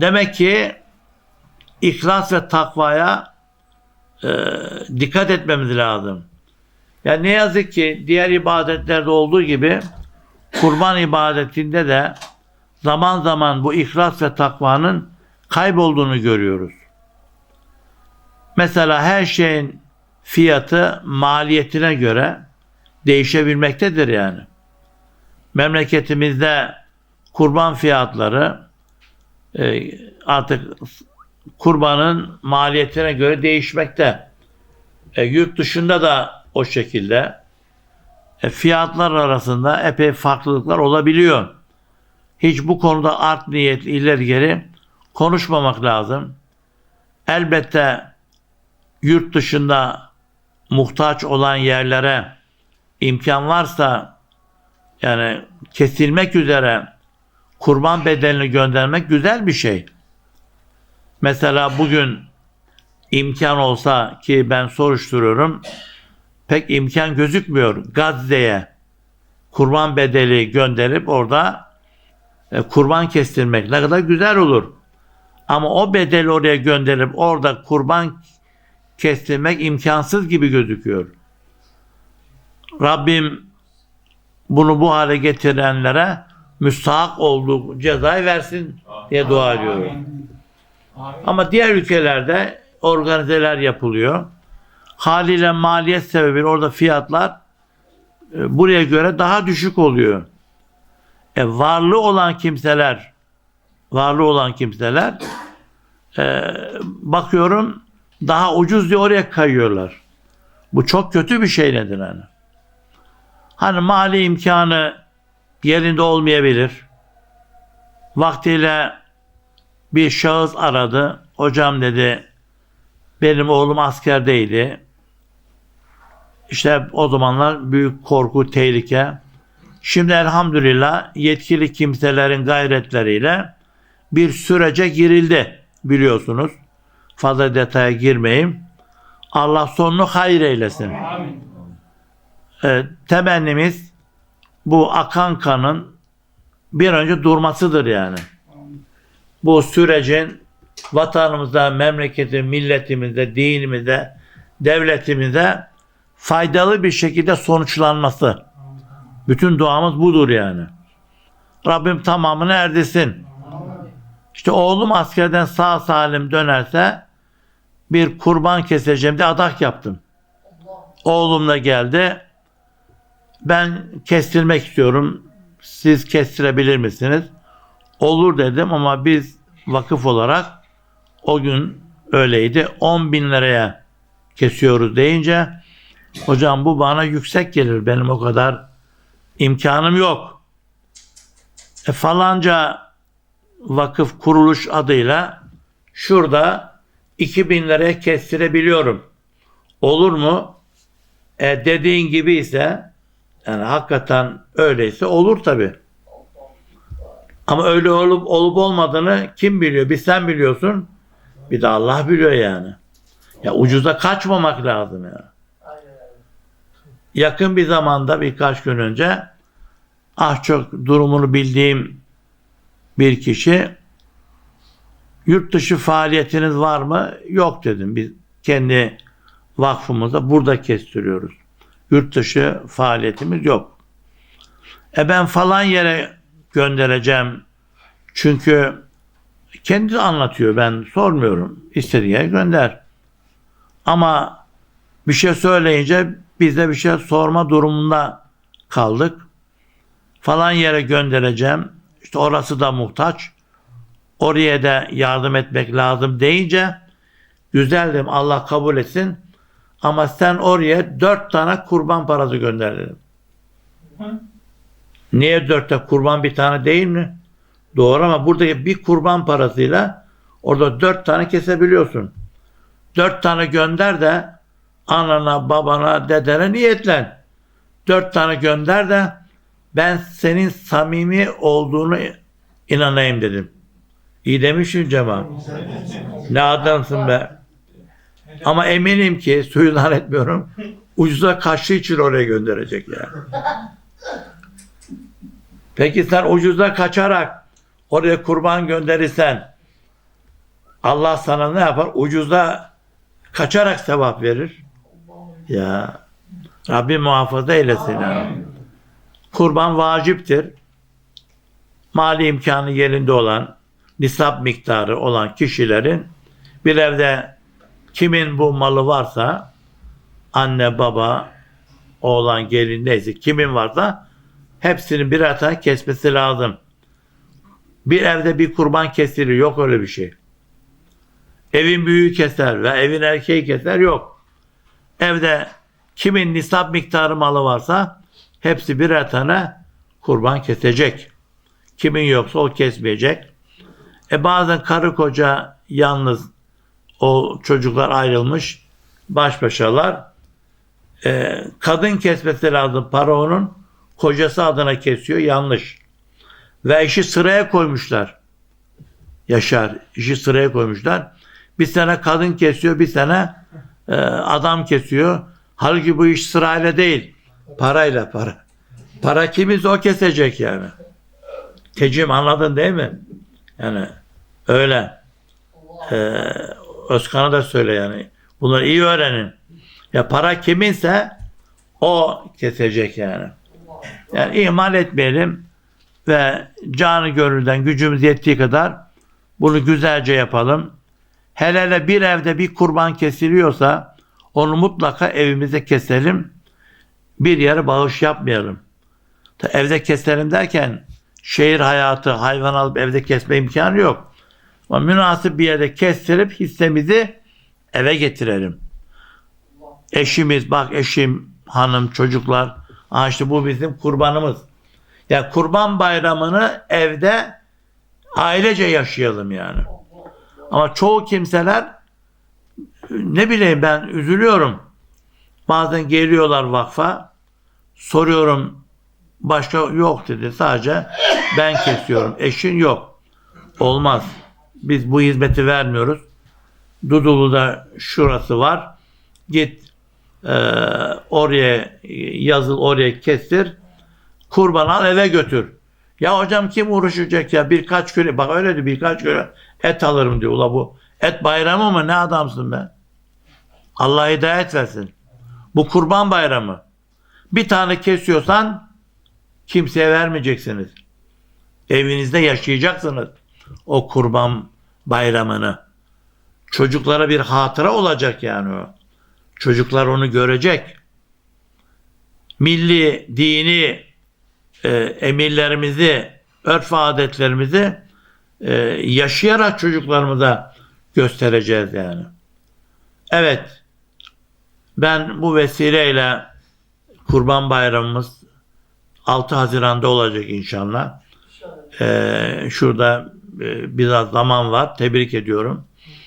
Demek ki ihlas ve takvaya e, dikkat etmemiz lazım. Yani ne yazık ki diğer ibadetlerde olduğu gibi kurban ibadetinde de zaman zaman bu ihlas ve takvanın kaybolduğunu görüyoruz. Mesela her şeyin fiyatı maliyetine göre değişebilmektedir yani. Memleketimizde kurban fiyatları artık kurbanın maliyetine göre değişmekte. E, yurt dışında da o şekilde e, fiyatlar arasında epey farklılıklar olabiliyor. Hiç bu konuda art niyet ileri geri konuşmamak lazım. Elbette yurt dışında muhtaç olan yerlere imkan varsa yani kesilmek üzere kurban bedelini göndermek güzel bir şey. Mesela bugün imkan olsa ki ben soruşturuyorum pek imkan gözükmüyor Gazze'ye kurban bedeli gönderip orada e, kurban kestirmek ne kadar güzel olur. Ama o bedeli oraya gönderip orada kurban kestirmek imkansız gibi gözüküyor. Rabbim bunu bu hale getirenlere müstahak olduğu cezayı versin diye dua ediyorum. Ama diğer ülkelerde organizeler yapılıyor. Haliyle maliyet sebebiyle orada fiyatlar e, buraya göre daha düşük oluyor. E, varlığı olan kimseler varlığı olan kimseler e, bakıyorum daha ucuz diye oraya kayıyorlar. Bu çok kötü bir şey nedir hani? Hani mali imkanı yerinde olmayabilir. Vaktiyle bir şahıs aradı. Hocam dedi benim oğlum askerdeydi. İşte o zamanlar büyük korku, tehlike. Şimdi elhamdülillah yetkili kimselerin gayretleriyle bir sürece girildi biliyorsunuz. Fazla detaya girmeyeyim. Allah sonunu hayır eylesin. Ee, temennimiz bu akan kanın bir önce durmasıdır yani. Bu sürecin vatanımıza, memleketi, milletimize, dinimize, devletimize faydalı bir şekilde sonuçlanması. Bütün duamız budur yani. Rabbim tamamını erdirsin. İşte oğlum askerden sağ salim dönerse bir kurban keseceğim de adak yaptım. Oğlum da geldi. Ben kestirmek istiyorum. Siz kestirebilir misiniz? Olur dedim ama biz vakıf olarak o gün öyleydi. 10 bin liraya kesiyoruz deyince hocam bu bana yüksek gelir. Benim o kadar imkanım yok. E falanca vakıf kuruluş adıyla şurada 2000 liraya kestirebiliyorum. Olur mu? E dediğin gibi ise yani hakikaten öyleyse olur tabi. Ama öyle olup olup olmadığını kim biliyor? Bir sen biliyorsun. Bir de Allah biliyor yani. Ya ucuza kaçmamak lazım ya. Yakın bir zamanda birkaç gün önce ah çok durumunu bildiğim bir kişi yurt dışı faaliyetiniz var mı? Yok dedim. Biz kendi vakfımızda burada kestiriyoruz. Yurt dışı faaliyetimiz yok. E ben falan yere göndereceğim. Çünkü kendi anlatıyor. Ben sormuyorum. İstediği yere gönder. Ama bir şey söyleyince biz de bir şey sorma durumunda kaldık. Falan yere göndereceğim. İşte orası da muhtaç. Oraya da yardım etmek lazım deyince güzeldim Allah kabul etsin. Ama sen oraya dört tane kurban parası gönder dedim. Niye dörtte kurban bir tane değil mi? Doğru ama buradaki bir kurban parasıyla orada dört tane kesebiliyorsun. Dört tane gönder de anana, babana, dedene niyetlen. Dört tane gönder de ben senin samimi olduğunu inanayım dedim. İyi demişsin Cemal. Ne adamsın be. Ama eminim ki suyundan etmiyorum. Ucuza kaçtığı için oraya gönderecek yani. Peki sen ucuza kaçarak oraya kurban gönderirsen Allah sana ne yapar? Ucuzda kaçarak sevap verir. Ya Rabbim muhafaza eylesin. ya. Kurban vaciptir. Mali imkanı yerinde olan, nisap miktarı olan kişilerin bir evde kimin bu malı varsa anne, baba, oğlan, gelin neyse kimin varsa hepsini birer tane kesmesi lazım. Bir evde bir kurban kesilir. Yok öyle bir şey. Evin büyüğü keser ve evin erkeği keser. Yok. Evde kimin nisap miktarı malı varsa hepsi birer tane kurban kesecek. Kimin yoksa o kesmeyecek. E bazen karı koca yalnız o çocuklar ayrılmış baş başalar. E, kadın kesmesi lazım para onun. Kocası adına kesiyor yanlış. Ve işi sıraya koymuşlar. Yaşar işi sıraya koymuşlar. Bir sene kadın kesiyor, bir sene e, adam kesiyor. Halbuki bu iş sırayla değil. Parayla para. Para kimiz o kesecek yani. Tecim anladın değil mi? Yani öyle. Ee, Özkan'a da söyle yani. Bunları iyi öğrenin. Ya para kiminse o kesecek yani. Yani ihmal etmeyelim ve canı gönülden gücümüz yettiği kadar bunu güzelce yapalım. Hele hele bir evde bir kurban kesiliyorsa onu mutlaka evimize keselim. Bir yere bağış yapmayalım. Ta Evde keselim derken şehir hayatı hayvan alıp evde kesme imkanı yok. Ama münasip bir yerde kestirip hissemizi eve getirelim. Eşimiz bak eşim, hanım, çocuklar. Aa işte bu bizim kurbanımız. Ya kurban bayramını evde ailece yaşayalım yani. Ama çoğu kimseler ne bileyim ben üzülüyorum. Bazen geliyorlar vakfa. Soruyorum başka yok dedi. Sadece ben kesiyorum. Eşin yok. Olmaz. Biz bu hizmeti vermiyoruz. Dudullu'da şurası var. Git e, oraya yazıl oraya kestir. Kurban al eve götür. Ya hocam kim uğraşacak ya birkaç kilo bak öyle diyor birkaç kilo et alırım diyor. Ula bu et bayramı mı ne adamsın be? Allah hidayet versin. Bu kurban bayramı. Bir tane kesiyorsan kimseye vermeyeceksiniz. Evinizde yaşayacaksınız o kurban bayramını. Çocuklara bir hatıra olacak yani o. Çocuklar onu görecek. Milli, dini e, emirlerimizi, örf adetlerimizi e, yaşayarak çocuklarımıza göstereceğiz yani. Evet, ben bu vesileyle Kurban Bayramımız 6 Haziran'da olacak inşallah. Ee, şurada biraz zaman var. Tebrik ediyorum.